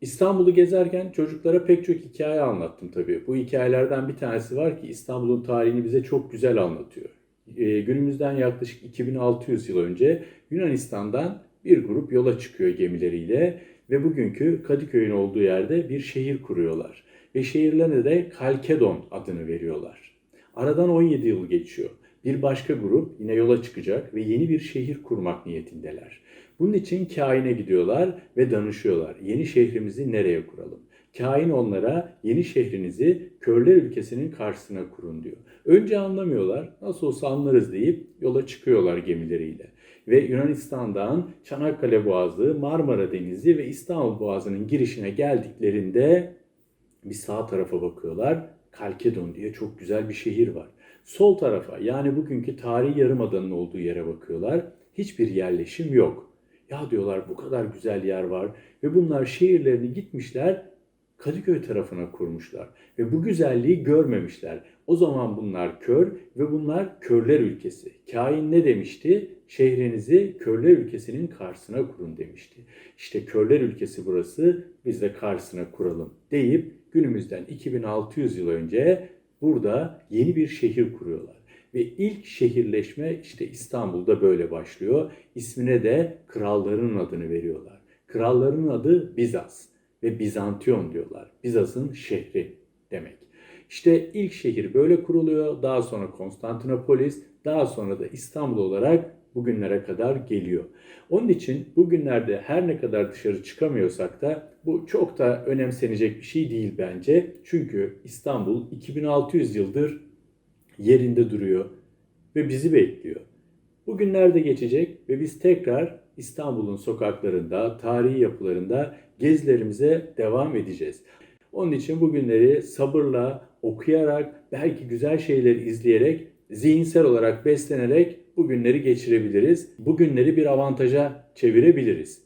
İstanbul'u gezerken çocuklara pek çok hikaye anlattım tabii. Bu hikayelerden bir tanesi var ki İstanbul'un tarihini bize çok güzel anlatıyor. Ee, günümüzden yaklaşık 2600 yıl önce Yunanistan'dan bir grup yola çıkıyor gemileriyle ve bugünkü Kadıköy'ün olduğu yerde bir şehir kuruyorlar. Ve şehirlerine de Kalkedon adını veriyorlar. Aradan 17 yıl geçiyor. Bir başka grup yine yola çıkacak ve yeni bir şehir kurmak niyetindeler. Bunun için kaine gidiyorlar ve danışıyorlar. Yeni şehrimizi nereye kuralım? Kain onlara yeni şehrinizi körler ülkesinin karşısına kurun diyor. Önce anlamıyorlar, nasıl olsa anlarız deyip yola çıkıyorlar gemileriyle. Ve Yunanistan'dan Çanakkale Boğazı, Marmara Denizi ve İstanbul Boğazı'nın girişine geldiklerinde bir sağ tarafa bakıyorlar. Kalkedon diye çok güzel bir şehir var. Sol tarafa yani bugünkü tarihi yarımadanın olduğu yere bakıyorlar. Hiçbir yerleşim yok. Ya diyorlar bu kadar güzel yer var ve bunlar şehirlerini gitmişler Kadıköy tarafına kurmuşlar ve bu güzelliği görmemişler. O zaman bunlar kör ve bunlar körler ülkesi. Kain ne demişti? Şehrinizi körler ülkesinin karşısına kurun demişti. İşte körler ülkesi burası biz de karşısına kuralım deyip günümüzden 2600 yıl önce burada yeni bir şehir kuruyorlar. Ve ilk şehirleşme işte İstanbul'da böyle başlıyor. İsmine de kralların adını veriyorlar. Kralların adı Bizas ve Bizantiyon diyorlar. Bizans'ın şehri demek. İşte ilk şehir böyle kuruluyor. Daha sonra Konstantinopolis, daha sonra da İstanbul olarak bugünlere kadar geliyor. Onun için bugünlerde her ne kadar dışarı çıkamıyorsak da bu çok da önemsenecek bir şey değil bence. Çünkü İstanbul 2600 yıldır yerinde duruyor ve bizi bekliyor. Bugünler de geçecek ve biz tekrar İstanbul'un sokaklarında, tarihi yapılarında gezilerimize devam edeceğiz. Onun için bugünleri sabırla, okuyarak, belki güzel şeyleri izleyerek, zihinsel olarak beslenerek bugünleri geçirebiliriz. Bugünleri bir avantaja çevirebiliriz.